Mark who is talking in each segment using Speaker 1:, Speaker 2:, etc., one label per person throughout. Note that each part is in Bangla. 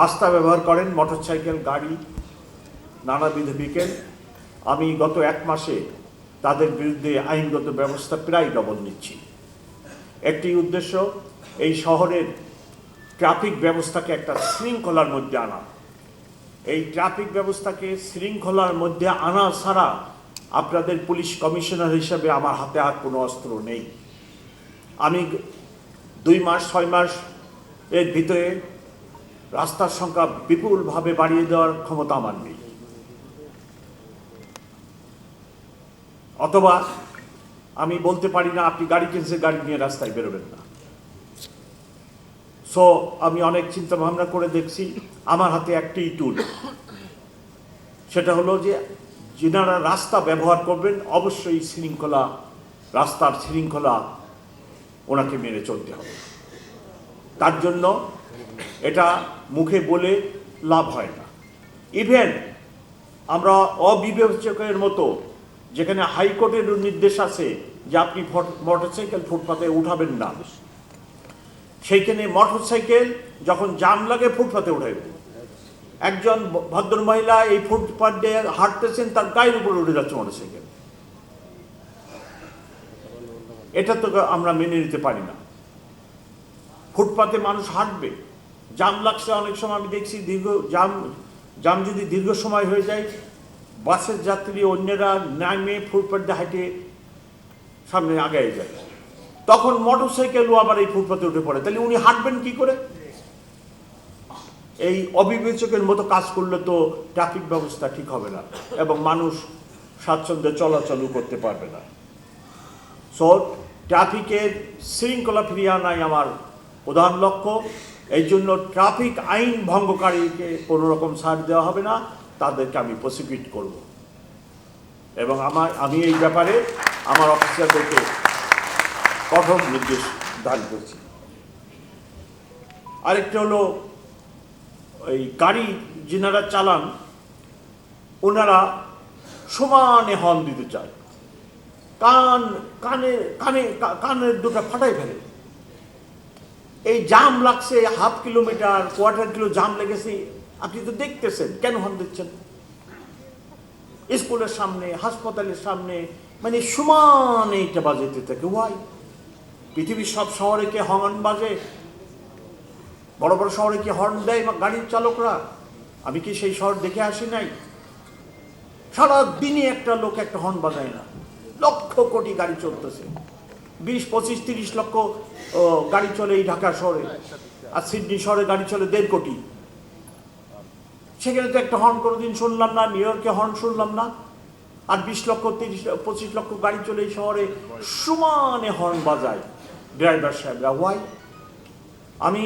Speaker 1: রাস্তা ব্যবহার করেন, মোটরসাইকেল, গাড়ি, নানাবিধ বিকেল। আমি গত এক মাসে তাদের বিরুদ্ধে আইনগত ব্যবস্থা প্রায় ডবল নিচ্ছি। একটি উদ্দেশ্য, এই শহরের ট্রাফিক ব্যবস্থাকে একটা শৃঙ্খলার মধ্যে আনা। এই ট্রাফিক ব্যবস্থাকে শৃঙ্খলার মধ্যে আনা ছাড়া আপনাদের পুলিশ কমিশনার হিসেবে আমার হাতে আর কোনো অস্ত্র নেই। আমি দুই মাস, ছয় মাস এর ভিতরে রাস্তার সংখ্যা বিপুলভাবে বাড়িয়ে দেওয়ার ক্ষমতা আমার নেই। অথবা আমি বলতে পারি না, আপনি গাড়ি কিনছে গাড়ি নিয়ে রাস্তায় বেরোবেন না। সো আমি অনেক চিন্তা ভাবনা করে দেখছি, আমার হাতে একটি টুল সেটা হলো যে, যিনারা রাস্তা ব্যবহার করবেন, অবশ্যই শৃঙ্খলা, রাস্তার শৃঙ্খলা ওনাকে মেনে চলতে হবে। তার জন্য এটা মুখে বলে লাভ হয় না। ইভেন আমরা অবিবেচকের মতো যেখানে হাইকোর্টের নির্দেশ আছে যে আপনি মোটরসাইকেল ফুটপাতে উঠাবেন না, সেইখানে মোটরসাইকেল যখন জাম লাগে ফুটপাতে উঠাইবে। একজন ভদ্র মহিলা এই ফুটপাত দিয়ে হাঁটতেছেন, তার গায়ের উপরে উঠে যাচ্ছে মোটরসাইকেল। এটা তো আমরা মেনে নিতে পারি না। ফুটপাতে মানুষ হাঁটবে। জাম লাগছে অনেক সময়, আমি দেখছি দীর্ঘ জাম জাম যদি দীর্ঘ সময় হয়ে যায়, বাসের যাত্রী অন্যরা নামে ফুটপাত হাঁটে সামনে আগায় যায়। তখন মোটর সাইকেলও আবার এই ফুটপাতে উঠে পড়ে। তাহলে উনি হাঁটবেন কি করে? এই অবিবেচকের মতো কাজ করলে তো ট্রাফিক ব্যবস্থা ঠিক হবে না এবং মানুষ স্বাচ্ছন্দ্যে চলাচলও করতে পারবে না। সো ট্রাফিকের শৃঙ্খলা ফিরিয়ে আনাই আমার প্রধান লক্ষ্য, এই জন্য ট্রাফিক আইন ভঙ্গকারীকে কোনো রকম ছাড় দেওয়া হবে না, তাদেরকে আমি প্রসিকিউট করব। এবং আমার, আমি এই ব্যাপারে আমার অফিসারদেরকে কঠোর নির্দেশ দান করছি। আরেকটা হলো, এই গাড়ি যিনারা চালান, ওনারা সমানে হর্ন দিতে চায়। কান, কানে কানে কানের দুটো ফাটাই ফেলে। এই জাম লাগছে, হাফ কিলোমিটার, কোয়ার্টার কিলো জাম লেগেছে। আপনি তো দেখতেছেন, কেন হর্ন দিচ্ছেন? স্কুলের সামনে, হাসপাতালের সামনে মানে সমান এটা বাজাতে থাকে। ওয়াই পৃথিবীর সব শহরে কে হর্ন বাজে? বড় বড় শহরে কি হর্ন দেয় বা গাড়ির চালকরা? আমি কি সেই শহর দেখে আসি নাই? সারা দিনে একটা লোক একটা হর্ন বাজায় না। লক্ষ কোটি গাড়ি চলতেছে। বিশ, পঁচিশ, তিরিশ লক্ষ গাড়ি চলে এই ঢাকা শহরে। আর সিডনি শহরে গাড়ি চলে দেড় কোটি। সেখানে তো একটা হর্ন কোনোদিন শুনলাম না নিউ ইয়র্কে হর্ন শুনলাম না। আর বিশ লক্ষ, তিরিশ, পঁচিশ লক্ষ গাড়ি চলে এই শহরে সমানে হর্ন বাজায় ড্রাইভার সাহেবরা। ওয়াই আমি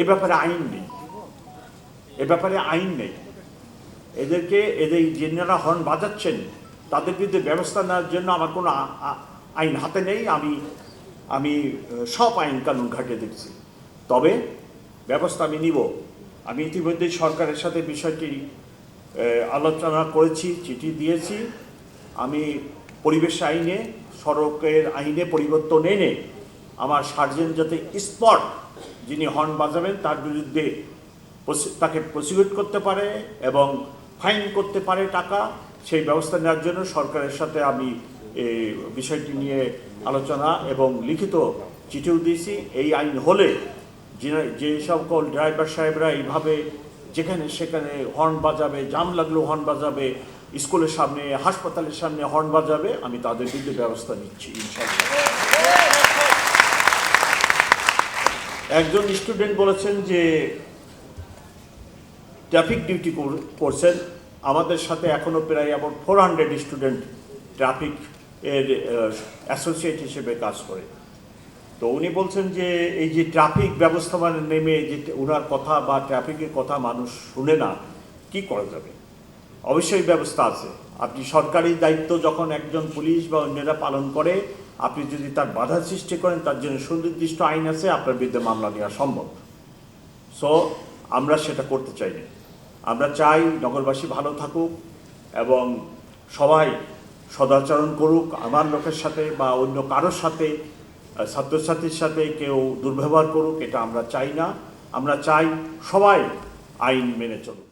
Speaker 1: এ ব্যাপারে আইন নেই। এ ব্যাপারে আইন নেই। এদেরকে, এদের যেনারা হর্ন বাজাচ্ছেন, তাদের বিরুদ্ধে ব্যবস্থা নেওয়ার জন্য আমার কোনো আইন হাতে নেই, আমি আমি সব আইন কানুন ঘাটে দেখছি। তবে ব্যবস্থা আমি নিব। আমি ইতিমধ্যেই সরকারের সাথে বিষয়টি আলোচনা করেছি, চিঠি দিয়েছি। আমি পরিবেশ আইনে, সড়কের আইনে পরিবর্তন এনে আমার সার্জেন যাতে স্পট যিনি হর্ন বাজাবেন, তার বিরুদ্ধে তাকে প্রসিকিউট করতে পারে এবং ফাইন করতে পারে টাকা, সেই ব্যবস্থা নেওয়ার জন্য সরকারের সাথে আমি এই বিষয়টি নিয়ে আলোচনা এবং লিখিত চিঠিও দিয়েছি। এই আইন হলে যে- সকল ড্রাইভার সাহেবরা এইভাবে যেখানে সেখানে হর্ন বাজাবে, জাম লাগলেও হর্ন বাজাবে, স্কুলের সামনে, হাসপাতালের সামনে হর্ন বাজাবে, আমি তাদের বিরুদ্ধে ব্যবস্থা নিচ্ছি একজন স্টুডেন্ট বলেছেন যে, ট্রাফিক ডিউটি করছেন। আমাদের সাথে এখনও প্রায় এমন ফোর হান্ড্রেড স্টুডেন্ট ট্রাফিক এর অ্যাসোসিয়েট হিসেবে কাজ করে। তো উনি বলছেন যে, এই যে ট্রাফিক ব্যবস্থাপনা নেমে যে ওনার কথা বা ট্রাফিকের কথা মানুষ শুনে না, কি করা যাবে? অবশ্যই ব্যবস্থা আছে। আপনি সরকারি দায়িত্ব যখন একজন পুলিশ বা অন্যরা পালন করে, আপনি যদি তার বাধা সৃষ্টি করেন, তার জন্য সুনির্দিষ্ট আইন আছে, আপনার বিরুদ্ধে মামলা নেওয়া সম্ভব। সো আমরা সেটা করতে চাই না আমরা চাই নগরবাসী ভালো থাকুক এবং সবাই সদাচরণ করুক, আমার লোকের সাথে বা অন্য কারোর সাথে ছাত্রছাত্রীর সাথে কেউ দুর্ব্যবহার করুক, এটা আমরা চাই না। আমরা চাই সবাই আইন মেনে চলুক।